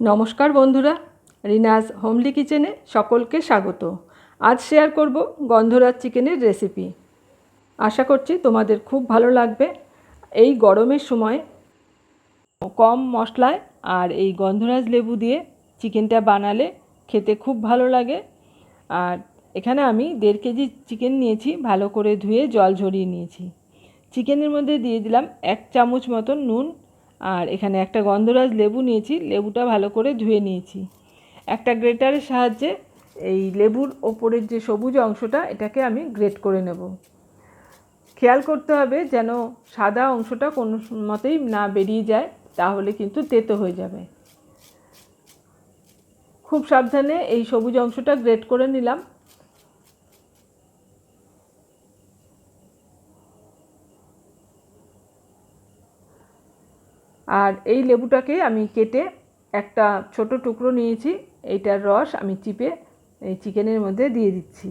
নমস্কার বন্ধুরা, রিনাজ হোমলি কিচেনে সকলকে স্বাগত। আজ শেয়ার করব গন্ধরাজ চিকেনের রেসিপি আশা করছি তোমাদের খুব ভালো লাগবে। এই গরমের সময় কম মশলায় আর এই গন্ধরাজ লেবু দিয়ে চিকেনটা বানালে খেতে খুব ভালো লাগে। আর এখানে আমি দেড় কেজি চিকেন নিয়েছি, ভালো করে ধুয়ে জল ঝরিয়ে নিয়েছি। চিকেনের মধ্যে দিয়ে দিলাম এক চামচ মতন নুন আর এখানে একটা গন্ধরাজ লেবু নিয়েছি, লেবুটা ভালো করে ধুয়ে নিয়েছি। একটা গ্রেটারের সাহায্যে এই লেবুর ওপরের যে সবুজ অংশটা, এটাকে আমি গ্রেট করে নেব। খেয়াল করতে হবে যেন সাদা অংশটা কোনো মতেই না বেরিয়ে যায়, তাহলে কিন্তু তেতো হয়ে যাবে। খুব সাবধানে এই সবুজ অংশটা গ্রেট করে নিলাম। আর এই লেবুটাকে আমি কেটে একটা ছোট টুকরো নিয়েছি, এইটার রস আমি চিপে এই চিকেনের মধ্যে দিয়ে দিচ্ছি।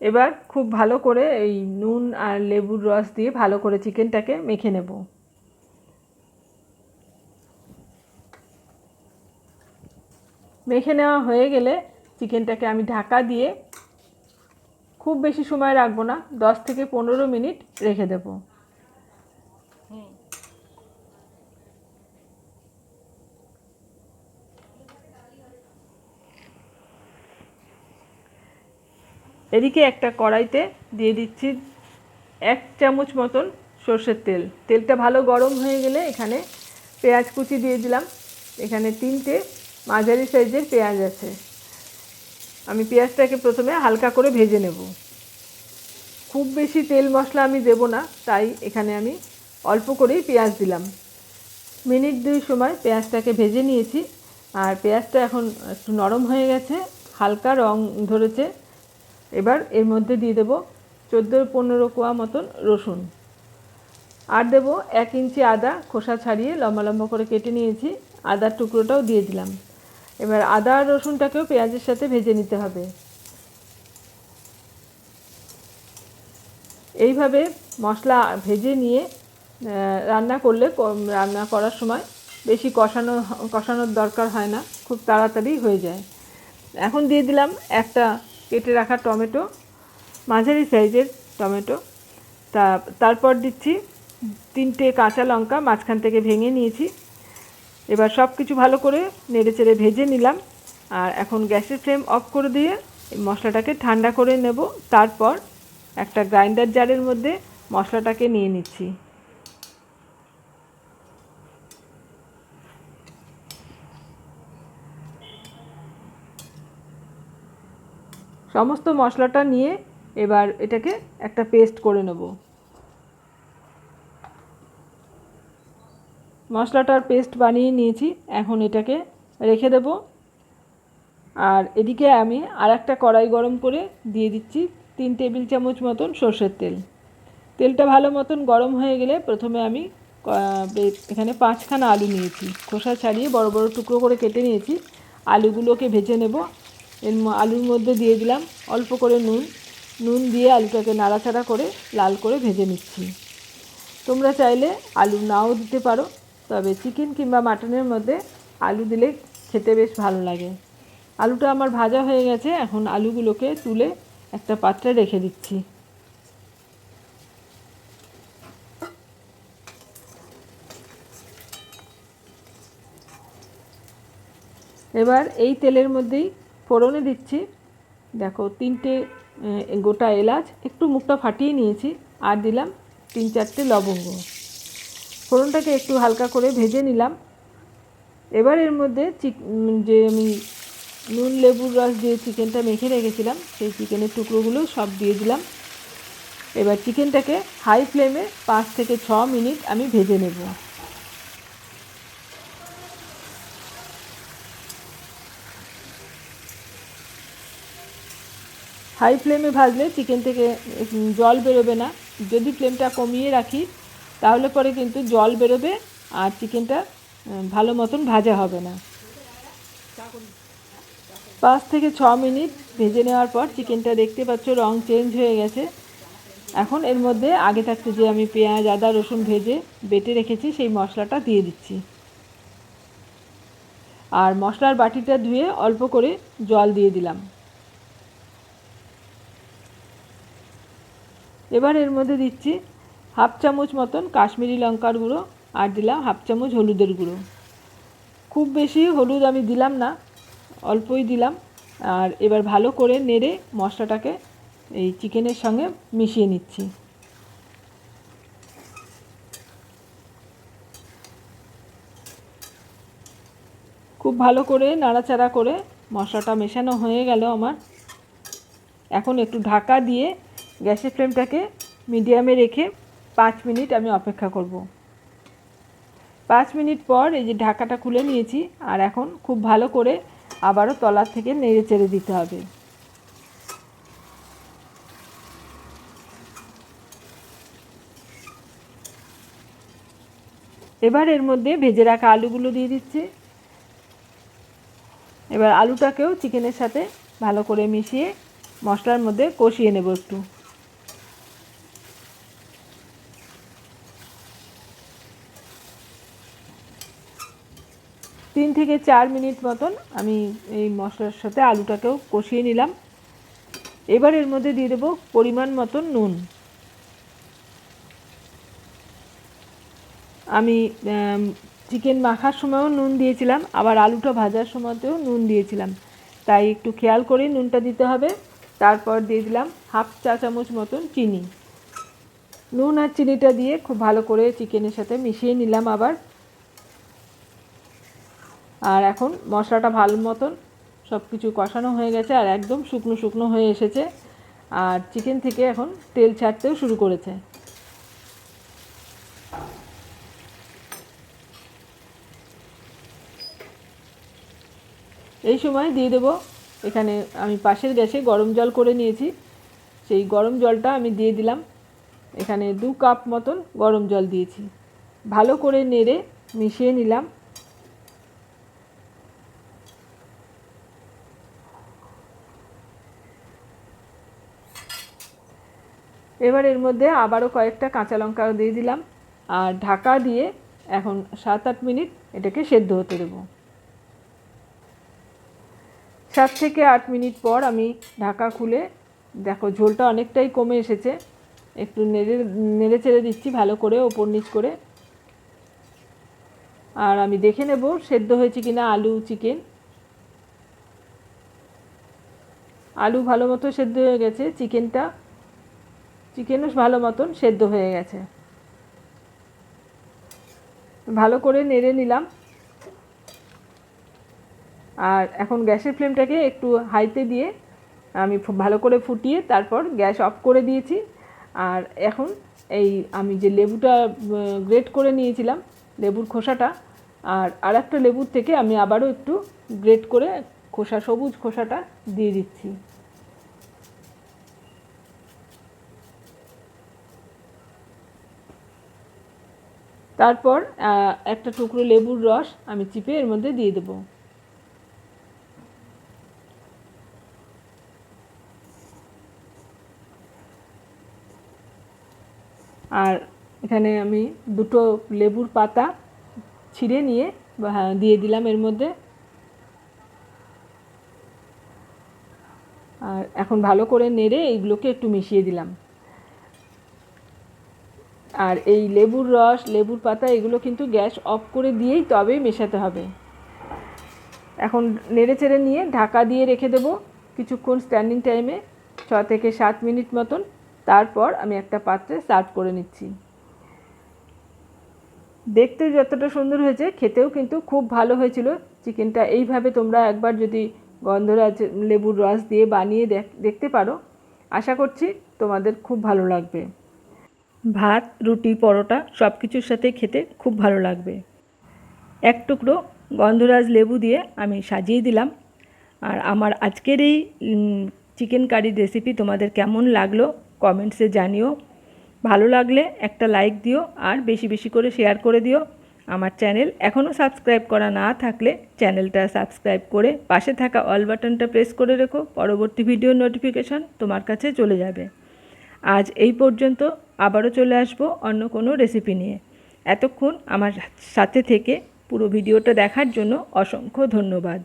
এবার খুব ভালো করে এই নুন আর লেবুর রস দিয়ে ভালো করে চিকেনটাকে মেখে নেব। মেখে নেওয়া হয়ে গেলে চিকেনটাকে আমি ঢাকা দিয়ে খুব বেশি সময় রাখব না, দশ থেকে পনেরো মিনিট রেখে দেব। এদিকে একটা কড়াইতে দিয়ে দিচ্ছি এক চামচ মতন সর্ষের তেল। তেলটা ভালো গরম হয়ে গেলে এখানে পেঁয়াজ কুচি দিয়ে দিলাম। এখানে তিনটে মাঝারি সাইজের পেঁয়াজ আছে। আমি পেঁয়াজটাকে প্রথমে হালকা করে ভেজে নেব। খুব বেশি তেল মশলা আমি দেব না, তাই এখানে আমি অল্প করেই পেঁয়াজ দিলাম। মিনিট দুই সময় পেঁয়াজটাকে ভেজে নিয়েছি, আর পেঁয়াজটা এখন একটু নরম হয়ে গেছে, হালকা রং ধরেছে। এবার এর মধ্যে দিয়ে দেবো চোদ্দ পনেরো কোয়া মতন রসুন। আর দেবো এক ইঞ্চি আদা, খোসা ছাড়িয়ে লম্বা লম্বা করে কেটে নিয়েছি, আদার টুকরোটাও দিয়ে দিলাম। এবার আদা, রসুনটাকেও পেঁয়াজের সাথে ভেজে নিতে হবে। এইভাবে মশলা ভেজে নিয়ে রান্না করলে রান্না করার সময় বেশি কষানো, কষানোর দরকার হয় না, খুব তাড়াতাড়ি হয়ে যায়। এখন দিয়ে দিলাম একটা কেটে রাখা টমেটো, মাঝারি সাইজের টমেটো। তা, তারপর দিচ্ছি তিনটে কাঁচা লঙ্কা, মাঝখান থেকে ভেঙে নিয়েছি। এবার সব কিছু ভালো করে নেড়ে চেড়ে ভেজে নিলাম। আর এখন গ্যাসের ফ্লেম অফ করে দিয়ে মশলাটাকে ঠান্ডা করে নেব। তারপর একটা গ্রাইন্ডার জারের মধ্যে মশলাটাকে নিয়ে নিচ্ছি। সমস্ত মশলাটা নিয়ে এবার এটাকে একটা পেস্ট করে নেব। মশলাটার পেস্ট বানিয়ে নিয়েছি। এখন এটাকে রেখে দেব। আর এদিকে আমি আর একটা কড়াই গরম করে দিয়ে দিচ্ছি তিন টেবিল চামচ মতন সর্ষের তেল। তেলটা ভালো মতন গরম হয়ে গেলে প্রথমে আমি এখানে পাঁচখানা আলু নিয়েছি। খোসা ছাড়িয়ে বড় বড় টুকরো করে কেটে নিয়েছি। আলুগুলোকে ভেজে নেব। এর আলুর মধ্যে দিয়ে দিলাম অল্প করে নুন। নুন দিয়ে আলুটাকে নাড়াচাড়া করে লাল করে ভেজে নিচ্ছি। তোমরা চাইলে আলু নাও দিতে পারো। তবে চিকেন কিংবা মাটনের মধ্যে আলু দিলে খেতে বেশ ভালো লাগে। আলুটা আমার ভাজা হয়ে গেছে, এখন আলুগুলোকে তুলে একটা পাত্রে রেখে দিচ্ছি। এবার এই তেলের মধ্যেই ফোড়নে দিচ্ছি। দেখো, তিনটে গোটা এলাচ, একটু মুখটা ফাটিয়ে নিয়েছি, আর দিলাম তিন চারটে লবঙ্গ। ফোড়নটাকে একটু হালকা করে ভেজে নিলাম। এবার এর মধ্যে যে আমি নুন, লেবুর রস দিয়ে চিকেনটা মেখে রেখেছিলাম, সেই চিকেনের টুকরোগুলো সব দিয়ে দিলাম। এবার চিকেনটাকে হাই ফ্লেমে পাঁচ থেকে ছ মিনিট আমি ভেজে নেব। হাই ফ্লেমে ভাজলে চিকেন থেকে জল বেরোবে না। যদি ফ্লেমটা কমিয়ে রাখি তাহলে পরে কিন্তু জল বেরোবে আর চিকেনটা ভালো মতন ভাজা হবে না। পাঁচ থেকে ছ মিনিট ভেজে নেওয়ার পর চিকেনটা দেখতে পাচ্ছ রং চেঞ্জ হয়ে গেছে। এখন এর মধ্যে আগে থাকতে যে আমি পেঁয়াজ, আদা, রসুন ভেজে বেটে রেখেছি, সেই মশলাটা দিয়ে দিচ্ছি। আর মশলার বাটিটা ধুয়ে অল্প করে জল দিয়ে দিলাম। এবার এর মধ্যে দিচ্ছি হাফ চামচ মতন কাশ্মীরি লঙ্কার গুঁড়ো আর দিলাম হাফ চামচ হলুদের গুঁড়ো। খুব বেশি হলুদ আমি দিলাম না, অল্পই দিলাম। আর এবার ভালো করে নেড়ে মশলাটাকে এই চিকেনের সঙ্গে মিশিয়ে নিচ্ছি। খুব ভালো করে নাড়াচাড়া করে মশলাটা মেশানো হয়ে গেল আমার। এখন একটু ঢাকা দিয়ে গ্যাসের ফ্লেমটাকে মিডিয়ামে রেখে পাঁচ মিনিট আমি অপেক্ষা করব। পাঁচ মিনিট পর এই যে ঢাকাটা খুলে নিয়েছি, আর এখন খুব ভালো করে আবারও তলার থেকে নেড়ে চেড়ে দিতে হবে। এবার এর মধ্যে ভেজে রাখা আলুগুলো দিয়ে দিচ্ছি। এবার আলুটাকেও চিকেনের সাথে ভালো করে মিশিয়ে মশলার মধ্যে কষিয়ে নেব একটু। তিন থেকে চার মিনিট মতন আমি এই মশলার সাথে আলুটাকেও কষিয়ে নিলাম। এবার এর মধ্যে দিয়ে দেবো পরিমাণ মতন নুন। আমি চিকেন মাখার সময়ও নুন দিয়েছিলাম, আবার আলুটা ভাজার সময়তেও নুন দিয়েছিলাম। তাই একটু খেয়াল করে নুনটা দিতে হবে। তারপর দিয়ে দিলাম হাফ চা চামচ মতন চিনি। নুন আর চিনিটা দিয়ে খুব ভালো করে চিকেনের সাথে মিশিয়ে নিলাম আবার। আর এখন মশলাটা ভালো মতন সব কিছু কষানো হয়ে গেছে আর একদম শুকনো শুকনো হয়ে এসেছে। আর চিকেন থেকে এখন তেল ছাড়তেও শুরু করেছে। এই সময় দিয়ে দেবো। এখানে আমি পাশের গ্যাসে গরম জল করে নিয়েছি। সেই গরম জলটা আমি দিয়ে দিলাম। এখানে দু কাপ মতন গরম জল দিয়েছি। ভালো করে নেড়ে মিশিয়ে নিলাম। এবার এর মধ্যে আবারও কয়েকটা কাঁচা লঙ্কা দিয়ে দিলাম। আর ঢাকা দিয়ে এখন সাত আট মিনিট এটাকে সেদ্ধ হতে দেবো। সাত থেকে আট মিনিট পর আমি ঢাকা খুলে, দেখো ঝোলটা অনেকটাই কমে এসেছে। একটু নেড়ে নেড়ে চেড়ে দিচ্ছি ভালো করে, ওপর নিচ করে। আর আমি দেখে নেব সেদ্ধ হয়েছে কিনা আলু, চিকেন। আলু ভালো মতো সেদ্ধ হয়ে গেছে, চিকেনটা চিকেনও ভালো মতন সেদ্ধ হয়ে গেছে। ভালো করে নেড়ে নিলাম। আর এখন গ্যাসের ফ্লেমটাকে একটু হাইতে দিয়ে আমি ভালো করে ফুটিয়ে তারপর গ্যাস অফ করে দিয়েছি। আর এখন এই আমি যে লেবুটা গ্রেট করে নিয়েছিলাম, লেবুর খোসাটা, আর আর একটা লেবুর থেকে আমি আবারও একটু গ্রেট করে খোসা, সবুজ খোসাটা দিয়ে দিচ্ছি। তারপর একটা টুকরো লেবুর রস আমি চিপে এর মধ্যে দিয়ে দেবো। আর এখানে আমি দুটো লেবুর পাতা ছিঁড়ে নিয়ে হ্যাঁ, দিয়ে দিলাম এর মধ্যে। আর এখন ভালো করে নেড়ে এইগুলোকে একটু মিশিয়ে দিলাম। আর এই লেবুর রস, লেবুর পাতা, এগুলো কিন্তু গ্যাস অফ করে দিয়েই তবেই মেশাতে হবে। এখন নেড়ে চেড়ে নিয়ে ঢাকা দিয়ে রেখে দেবো কিছুক্ষণ স্ট্যান্ডিং টাইমে ছ থেকে সাত মিনিট মতন। তারপর আমি একটা পাত্রে সার্ভ করে নিচ্ছি। দেখতে যতটা সুন্দর হয়েছে, খেতেও কিন্তু খুব ভালো হয়েছিল। চিকেনটা এইভাবে তোমরা একবার যদি গন্ধরাজ লেবুর রস দিয়ে বানিয়ে দেখতে পারো। আশা করছি তোমাদের খুব ভালো লাগবে। ভাত, রুটি, পরোটা সব কিছুর সাথে খেতে খুব ভালো লাগবে। এক টুকরো গন্ধরাজ লেবু দিয়ে আমি সাজিয়ে দিলাম। আর আমার আজকের এই চিকেন কারি রেসিপি তোমাদের কেমন লাগল কমেন্টসে জানিও। ভালো লাগলে একটা লাইক দিও আর বেশি বেশি করে শেয়ার করে দিও। আমার চ্যানেল এখনও সাবস্ক্রাইব করা না থাকলে চ্যানেলটা সাবস্ক্রাইব করে পাশে থাকা অল বাটনটা প্রেস করে রেখো। পরবর্তী ভিডিও নোটিফিকেশান তোমার কাছে চলে যাবে। আজ এই পর্যন্ত আবারও চলে আসব অন্য কোনো রেসিপি নিয়ে। এতক্ষণ আমার সাথে থেকে পুরো ভিডিওটা দেখার জন্য অসংখ্য ধন্যবাদ।